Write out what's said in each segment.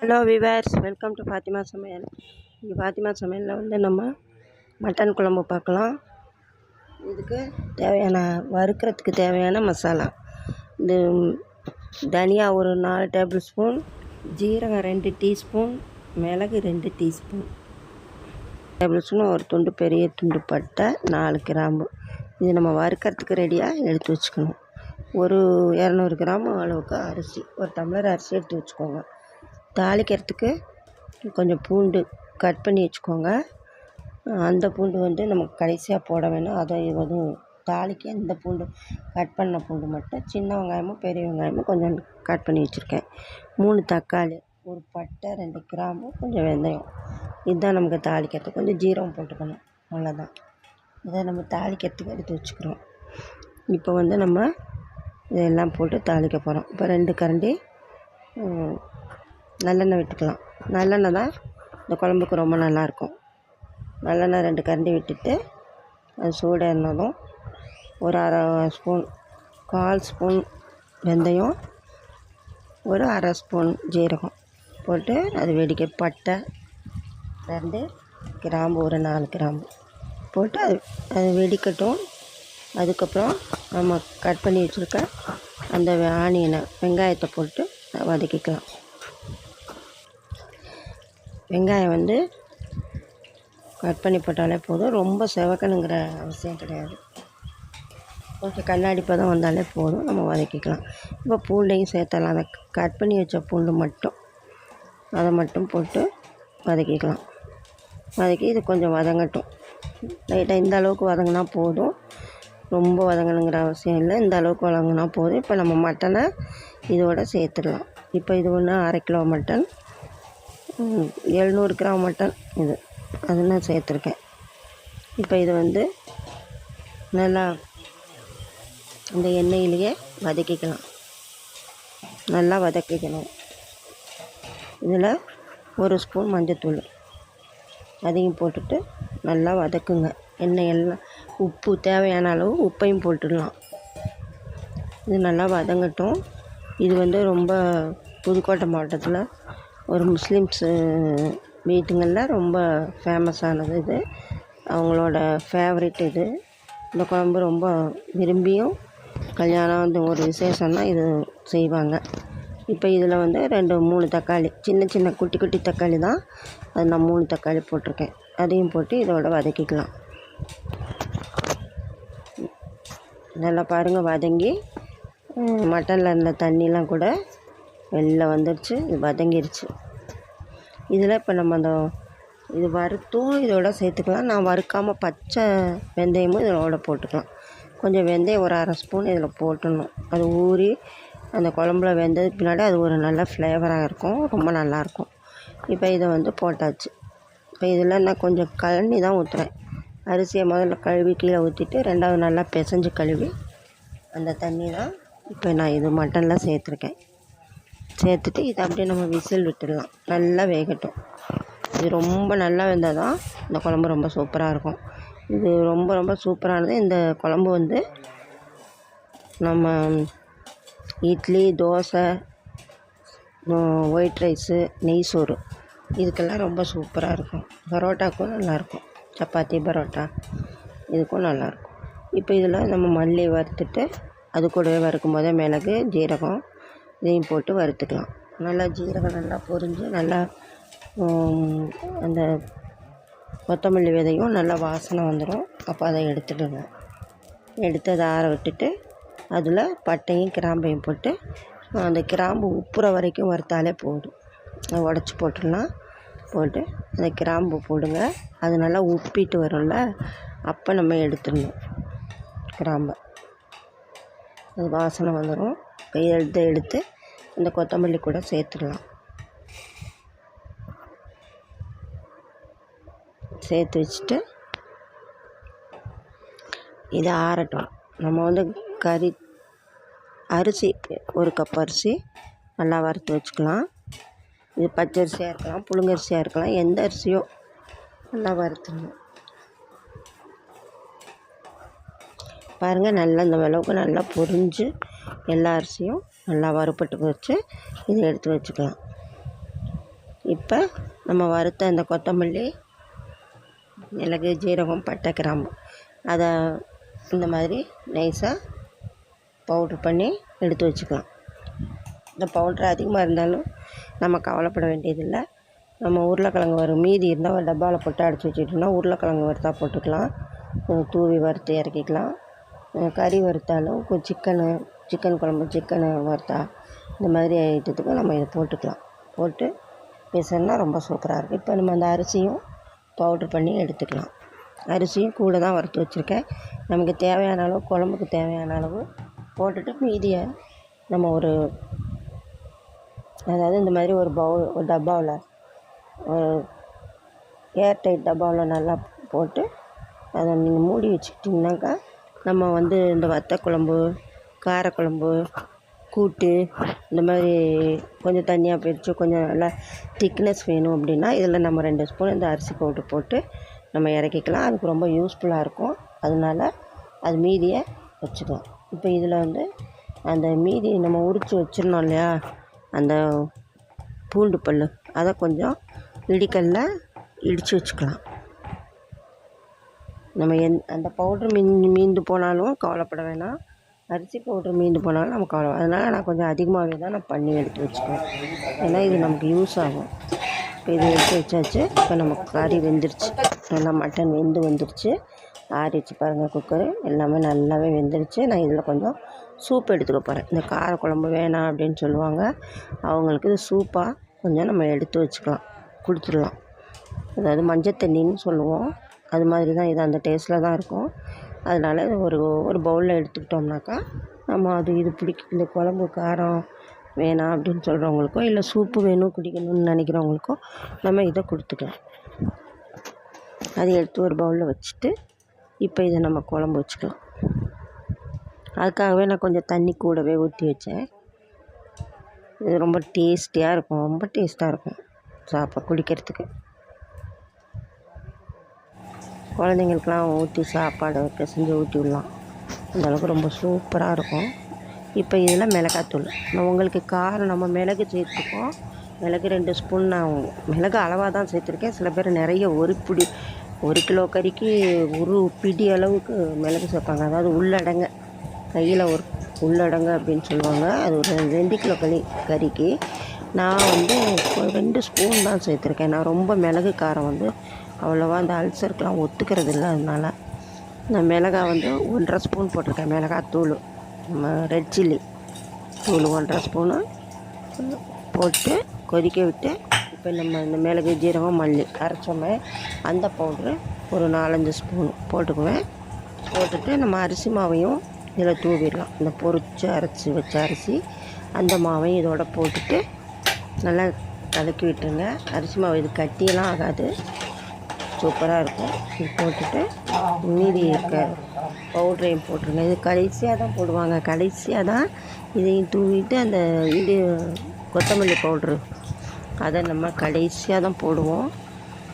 Hello viewers welcome to Fathima சமையல் இங்கே ஃபாத்திமா சமையலில் வந்து நம்ம மட்டன் குழம்பு பார்க்கலாம். இதுக்கு தேவையான வறுக்கிறதுக்கு தேவையான மசாலா. இந்த தனியா ஒரு நாலு டேபிள் ஸ்பூன் ஜீரகம் ரெண்டு டீஸ்பூன் மிளகு ரெண்டு டீஸ்பூன் டேபிள் ஸ்பூன் ஒரு துண்டு பெரிய துண்டு பட்டை நாலு கிராம்பு. இது நம்ம வறுக்கிறதுக்கு ரெடியாக எடுத்து வச்சுக்கணும். ஒரு இரநூறு கிராம் அளவுக்கு அரிசி ஒரு டம்ளர் அரிசி எடுத்து வச்சுக்கோங்க. தாளிக்கிறதுக்கு கொஞ்சம் பூண்டு கட் பண்ணி வச்சுக்கோங்க. அந்த பூண்டு வந்து நமக்கு கடைசியாக போட வேணும். அதை அதுவும் தாளிக்க இந்த பூண்டு கட் பண்ண பூண்டு மட்டும் சின்ன வெங்காயமும் பெரிய வெங்காயமும் கொஞ்சம் கட் பண்ணி வச்சுருக்கேன். மூணு தக்காளி ஒரு பட்டை ரெண்டு கிராம்பு கொஞ்சம் வெந்தயம். இதுதான் நமக்கு தாளிக்கிறதுக்கு. கொஞ்சம் ஜீரகம் போட்டுக்கணும். அவ்வளோதான் இதை நம்ம தாளிக்கிறதுக்கு எடுத்து வச்சுக்கிறோம். இப்போ வந்து நம்ம இதெல்லாம் போட்டு தாளிக்க போகிறோம் இப்போ ரெண்டு கரண்டி நல்லெண்ணெய் விட்டுக்கலாம். நல்லெண்ணெய் தான் இந்த குழம்புக்கு ரொம்ப நல்லாயிருக்கும். நல்லெண்ணெய் ரெண்டு கரண்டி விட்டுட்டு அது சூடானதும் ஒரு அரை ஸ்பூன் கால் ஸ்பூன் வெந்தயம் ஒரு அரை ஸ்பூன் ஜீரகம் போட்டு அது வெடிக்க பட்டை ரெண்டு கிராம்பு ஒரு நாலு கிராம்பு போட்டு அது அது வெடிக்கட்டும். அதுக்கப்புறம் நம்ம கட் பண்ணி வச்சுருக்க அந்த ஆனியனை வெங்காயத்தை போட்டு வதக்கிக்கலாம். வெங்காயம் வந்து கட் பண்ணி போட்டாலே போதும். ரொம்ப செவக்கணுங்கிற அவசியம் கிடையாது. கொஞ்சம் கண்ணாடி பதம் வந்தாலே போதும். நம்ம வதக்கிக்கலாம். இப்போ பூண்டையும் சேர்த்தலாம் அதை கட் பண்ணி வச்ச பூண்டு மட்டும் அதை மட்டும் போட்டு வதக்கிக்கலாம். வதக்கி இது கொஞ்சம் வதங்கட்டும். லைட்டாக இந்த அளவுக்கு வதங்கினா போதும். ரொம்ப வதங்கணுங்கிற அவசியம் இல்லை. இந்த அளவுக்கு வதங்கினா போதும். இப்போ நம்ம மட்டனை இதோட சேர்த்துடலாம். இப்போ இது ஒன்று அரை கிலோ மட்டன். எழுநூறு கிராம் மட்டன் இது. அது நான் சேர்த்துருக்கேன். இப்போ இது வந்து நல்லா அந்த எண்ணெயிலேயே வதக்கிக்கலாம். நல்லா வதக்கிக்கணும். இதில் ஒரு ஸ்பூன் மஞ்சத்தூள். அதையும் போட்டுட்டு நல்லா வதக்குங்க. எண்ணெய் எல்லாம் உப்பு தேவையான அளவு உப்பையும் போட்டுடலாம். இது நல்லா வதங்கட்டும். இது வந்து ரொம்ப புதுக்கோட்டை மாவட்டத்தில் ஒரு முஸ்லீம்ஸு வீட்டுங்களில் ரொம்ப ஃபேமஸானது இது. அவங்களோட ஃபேவரெட் இது. இந்த குழம்பு ரொம்ப விரும்பியும் கல்யாணம் இந்த ஒரு விசேஷம்னா இது செய்வாங்க. இப்போ இதில் வந்து ரெண்டு மூணு தக்காளி சின்ன சின்ன குட்டி குட்டி தக்காளி தான். அது நான் மூணு தக்காளி போட்டிருக்கேன். அதையும் போட்டு இதோட வதக்கிக்கலாம். நல்லா பாருங்கள் வதங்கி மட்டனில் இருந்த தண்ணிலாம் கூட வெளில வந்துடுச்சு இது வதங்கிருச்சு. இதில் இப்போ நம்ம அந்த இது வறுத்தும் இதோட சேர்த்துக்கலாம். நான் வறுக்காமல் பச்சை வெந்தயமும் இதோட போட்டுக்கலாம். கொஞ்சம் வெந்தயம் ஒரு அரை ஸ்பூன் இதில் போட்டுடணும். அது ஊறி அந்த குழம்புல வெந்ததுக்கு பின்னாடி அது ஒரு நல்ல ஃப்ளேவராக இருக்கும். ரொம்ப நல்லாயிருக்கும். இப்போ இதை வந்து போட்டாச்சு. இப்போ இதில் நான் கொஞ்சம் கழனி தான் ஊற்றுறேன். அரிசியை முதல்ல கழுவி கீழே ஊற்றிட்டு ரெண்டாவது நல்லா பிசைஞ்சு கழுவி அந்த தண்ணி தான் இப்போ நான் இது மட்டனில் சேர்த்துருக்கேன். சேர்த்துட்டு இதை அப்படியே நம்ம விசில் விட்டுடலாம். நல்லா வேகட்டும். இது ரொம்ப நல்லா வெந்தால் தான் இந்த குழம்பு ரொம்ப சூப்பராக இருக்கும். இது ரொம்ப ரொம்ப சூப்பரானது. இந்த குழம்பு வந்து நம்ம இட்லி தோசை ஒயிட் ரைஸு நெய் சோறு இதுக்கெல்லாம் ரொம்ப சூப்பராக இருக்கும். பரோட்டாக்கும் நல்லாயிருக்கும். சப்பாத்தி பரோட்டா இதுக்கும் நல்லாயிருக்கும். இப்போ இதில் நம்ம மல்லி வறுத்துட்டு அது கூடவே வறுக்கும் போதே மிளகு ஜீரகம் இதையும் போட்டு வறுத்துக்கலாம். நல்லா ஜீரகம் நல்லா பொரிஞ்சு நல்லா அந்த கொத்தமல்லி விதையும் நல்லா வாசனை வந்துடும் அப்போ அதை எடுத்துடுங்க. எடுத்து அதை ஆற விட்டுட்டு அதில் பட்டையும் கிராம்பையும் போட்டு அந்த கிராம்பு உப்புற வரைக்கும் வறுத்தாலே போதும். அதை உடச்சி போட்டுடலாம். போட்டு அந்த கிராம்பு போடுங்க. அது நல்லா உப்பிட்டு வரும்ல அப்போ நம்ம எடுத்துடணும் கிராம்பை. அது வாசனை வந்துடும் எடுத்து எடுத்து இந்த கொத்தமல்லி கூட சேர்த்துடலாம். சேர்த்து வச்சுட்டு இதை ஆறட்டும். நம்ம வந்து கறி அரிசி ஒரு கப் அரிசி நல்லா வறுத்து வச்சுக்கலாம். இது பச்சரிசியாக இருக்கலாம் புழுங்கரிசியாக இருக்கலாம் எந்த அரிசியோ நல்லா வறுத்துடணும். பாருங்கள் நல்லா இந்த அளவுக்கு நல்லா பொரிஞ்சு எல்லா அரிசியும் நல்லா வறுப்பட்டு வச்சு இதை எடுத்து வச்சுக்கலாம். இப்போ நம்ம வறுத்த இந்த கொத்தமல்லி மிளகு ஜீரகம் பட்டை கிராம்பு அதை இந்த மாதிரி நைஸாக பவுட்ரு பண்ணி எடுத்து வச்சுக்கலாம். இந்த பவுட்ரு அதிகமாக இருந்தாலும் நம்ம கவலைப்பட வேண்டியதில்லை. நம்ம உருளைக்கிழங்கு வரும் மீதி இருந்தால் ஒரு டப்பாவில் போட்டு அடித்து வச்சுக்கிட்டோம்னா உருளைக்கிழங்கு வறுத்தா போட்டுக்கலாம். தூவி வறுத்து இறக்கிக்கலாம். கறி வறுத்தாலும் சிக்கனு சிக்கன் குழம்பு சிக்கனை வறுத்தா இந்த மாதிரி ஐட்டத்துக்கும் நம்ம இதை போட்டுக்கலாம். போட்டு பிசைனா ரொம்ப சூப்பராக இருக்கும் இப்போ நம்ம அந்த அரிசியும் பவுட்ரு பண்ணி எடுத்துக்கலாம். அரிசியும் கூட தான் வறுத்து வச்சுருக்கேன். நமக்கு தேவையான அளவு குழம்புக்கு தேவையான அளவு போட்டுட்டு மீதியை நம்ம ஒரு அதாவது இந்த மாதிரி ஒரு பவுல் ஒரு டப்பாவில் ஒரு ஏர்டைட் டப்பாவில் நல்லா போட்டு அதை நீங்கள் மூடி வச்சுக்கிட்டிங்கனாக்கா நம்ம வந்து இந்த வத்த குழம்பு காரக்குழம்பு கூட்டு இந்த மாதிரி கொஞ்சம் தண்ணியாக பிரித்து கொஞ்சம் நல்லா திக்னஸ் வேணும் அப்படின்னா இதில் நம்ம ரெண்டு ஸ்பூன் இந்த அரிசி பவுடர் போட்டு நம்ம இறக்கிக்கலாம். அதுக்கு ரொம்ப யூஸ்ஃபுல்லாக இருக்கும். அதனால அது மீதியை வச்சுக்கலாம். இப்போ இதில் வந்து அந்த மீதி நம்ம உரித்து வச்சிருந்தோம் இல்லையா? அந்த பூண்டு பல் அதை கொஞ்சம் இடிக்கல்ல இடித்து வச்சுக்கலாம். நம்ம எந் அந்த பவுட்ரு மீன் மீந்து போனாலும் கவலைப்பட வேணாம். அரிசி பவுட்ரு மீந்து போனாலும் நமக்கு அவ்வளோ அதனால் நான் கொஞ்சம் அதிகமாகவே தான் நான் பண்ணி எடுத்து வச்சுக்குவேன். ஏன்னா இது நமக்கு யூஸ் ஆகும். இப்போ இது எடுத்து வச்சாச்சு. இப்போ நமக்கு கறி வெந்துருச்சு. நல்லா மட்டன் வெந்து வந்துருச்சு. ஆறிச்சு பாருங்கள் குக்கரு எல்லாமே நல்லாவே வெந்துருச்சு. நான் இதில் கொஞ்சம் சூப் எடுத்துக்க போகிறேன் இந்த கார குழம்பு வேணாம் அப்படின்னு சொல்லுவாங்க. அவங்களுக்கு இது சூப்பாக கொஞ்சம் நம்ம எடுத்து வச்சுக்கலாம். கொடுத்துடலாம். அதாவது மஞ்சள் தண்ணின்னு சொல்லுவோம். அது மாதிரி தான் இது அந்த டேஸ்ட்டில் தான் இருக்கும். அதனால் ஒரு ஒரு பவுலில் எடுத்துக்கிட்டோம்னாக்கா நம்ம அது இது பிடிக்க இந்த குழம்பு காரம் வேணாம் அப்படின்னு சொல்கிறவங்களுக்கோ இல்லை சூப்பு வேணும் குடிக்கணும்னு நினைக்கிறவங்களுக்கோ நம்ம இதை கொடுத்துக்கலாம். அதை எடுத்து ஒரு பவுலில் வச்சுட்டு இப்போ இதை நம்ம குழம்பு வச்சுக்கலாம். அதுக்காகவே நான் கொஞ்சம் தண்ணி கூடவே ஊற்றி வச்சேன். இது ரொம்ப டேஸ்டியாக இருக்கும் ரொம்ப டேஸ்ட்டாக இருக்கும் சாப்பாடு குடிக்கிறதுக்கு. குழந்தைங்களுக்குலாம் ஊற்றி சாப்பாடு பிசைஞ்சு ஊட்டி விடலாம். அந்தளவுக்கு ரொம்ப சூப்பராக இருக்கும். இப்போ இதில் மிளகாத்தூள் நான் உங்களுக்கு காரம் நம்ம மிளகு சேர்த்துருக்கோம் மிளகு ரெண்டு ஸ்பூன் நான் மிளகு அளவாக தான் சேர்த்துருக்கேன். சில பேர் நிறைய ஒரு பிடி ஒரு கிலோ கறிக்கு ஒரு பிடி அளவுக்கு மிளகு சேர்ப்பாங்க. அதாவது உள்ளடங்க கையில் ஒரு உள்ளடங்க அப்படின்னு சொல்லுவாங்க. அது ஒரு ரெண்டு கிலோ கறி கறிக்கு. நான் வந்து ரெண்டு ஸ்பூன் தான் சேர்த்துருக்கேன். நான் ரொம்ப மிளகு காரம் வந்து அவ்வளோவா அந்த அல்சருக்கெலாம் ஒத்துக்கிறது இல்லை அதனால. நான் மிளகா வந்து ஒன்றரை ஸ்பூன் போட்டிருக்கேன் மிளகாய் தூள் நம்ம ரெட் சில்லி தூள் ஒன்றரை ஸ்பூனு போட்டு கொதிக்க விட்டு இப்போ நம்ம இந்த மிளகு ஜீரகம் மல்லி அரைச்சோமே அந்த பவுட்ரு ஒரு நாலஞ்சு ஸ்பூன் போட்டுக்குவேன். போட்டுட்டு நம்ம அரிசி மாவையும் இதில் தூவிடலாம். இந்த பொறிச்சு அரைச்சி வச்ச அரிசி அந்த மாவையும் இதோட போட்டுட்டு நல்லா கலக்கி விட்டுருங்க. அரிசி மாவு இது கட்டியெல்லாம் ஆகாது. சூப்பராக இருக்கும். இது போட்டுட்டு மீதி இருக்க பவுட்ரையும் போட்டுருங்க. இது கடைசியாக தான் போடுவாங்க. கடைசியாக தான் இதையும் தூவிட்டு அந்த இது கொத்தமல்லி பவுட்ரு. அதை நம்ம கடைசியாக தான் போடுவோம்.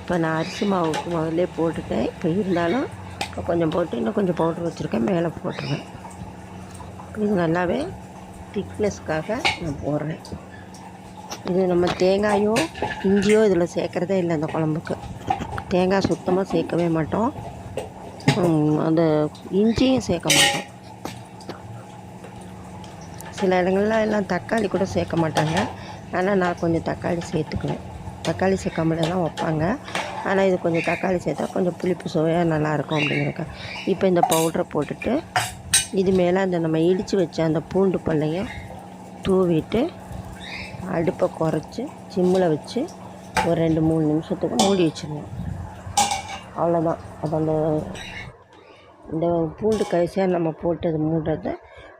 இப்போ நான் அரிசி மாவுக்கு முதல்ல போட்டுட்டேன். இப்போ இருந்தாலும் இப்போ கொஞ்சம் போட்டு இன்னும் கொஞ்சம் பவுட்ரு வச்சுருக்கேன். மேலே போட்டுருவேன். இது நல்லாவே திக்னஸ்க்காக நான் போடுறேன். இது நம்ம தேங்காயோ இஞ்சியோ இதில் சேர்க்குறதே இல்லை அந்த குழம்புக்கு. தேங்காய் சுத்தமாக சேர்க்கவே மாட்டோம். அந்த இஞ்சியும் சேர்க்க மாட்டோம். சில இடங்கள்ல எல்லாம் தக்காளி கூட சேர்க்க மாட்டாங்க. ஆனால் நான் கொஞ்சம் தக்காளி சேர்த்துக்குவேன். தக்காளி சேர்க்காமலாம் வைப்பாங்க. ஆனால் இது கொஞ்சம் தக்காளி சேர்த்தா கொஞ்சம் புளிப்பு சுவையாக நல்லாயிருக்கும் அப்படிங்கிறக்க இப்போ இந்த பவுட்ரை போட்டுட்டு இது மேலே அந்த நம்ம இடித்து வச்ச அந்த பூண்டு பல்லையை தூவிட்டு அடுப்பை குறைச்சி சிம்மில் வச்சு ஒரு ரெண்டு மூணு நிமிஷத்துக்கு மூடி வச்சுருவோம் அவ்வளோதான் அது அந்த இந்த பூண்டு கடைசியாக நம்ம போட்டது மூடுறது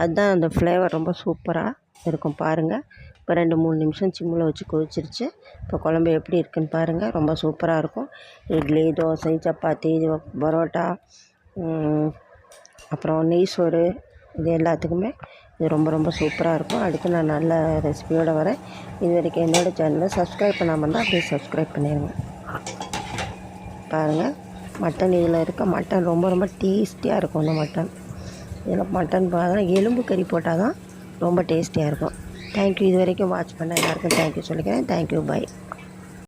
அதுதான் அந்த ஃப்ளேவர் ரொம்ப சூப்பராக இருக்கும் பாருங்கள் இப்போ ரெண்டு மூணு நிமிஷம் சிம்மில் வச்சு கொதிச்சிருச்சு. இப்போ குழம்பு எப்படி இருக்குன்னு பாருங்கள் ரொம்ப சூப்பராக இருக்கும். இட்லி தோசை சப்பாத்தி பரோட்டா அப்புறம் நெய் சோறு இது எல்லாத்துக்குமே இது ரொம்ப ரொம்ப சூப்பராக இருக்கும். அடுத்து நான் நல்ல ரெசிபியோடு வரேன். இது வரைக்கும் என்னோடய சேனலை சப்ஸ்கிரைப் பண்ணாமல் தான் அப்படியே சப்ஸ்கிரைப் பண்ணிடுங்க பாருங்கள் மட்டன் இதில் இருக்க மட்டன் ரொம்ப ரொம்ப டேஸ்டியாக இருக்கும் இந்த மட்டன். இதில் மட்டன் பார்த்தா எலும்பு கறி போட்டால் தான் ரொம்ப டேஸ்டியாக இருக்கும். தேங்க்யூ இது வரைக்கும் வாட்ச் பண்ண எல்லாருக்கும் தேங்க்யூ சொல்லிக்கிறேன். Thank you bye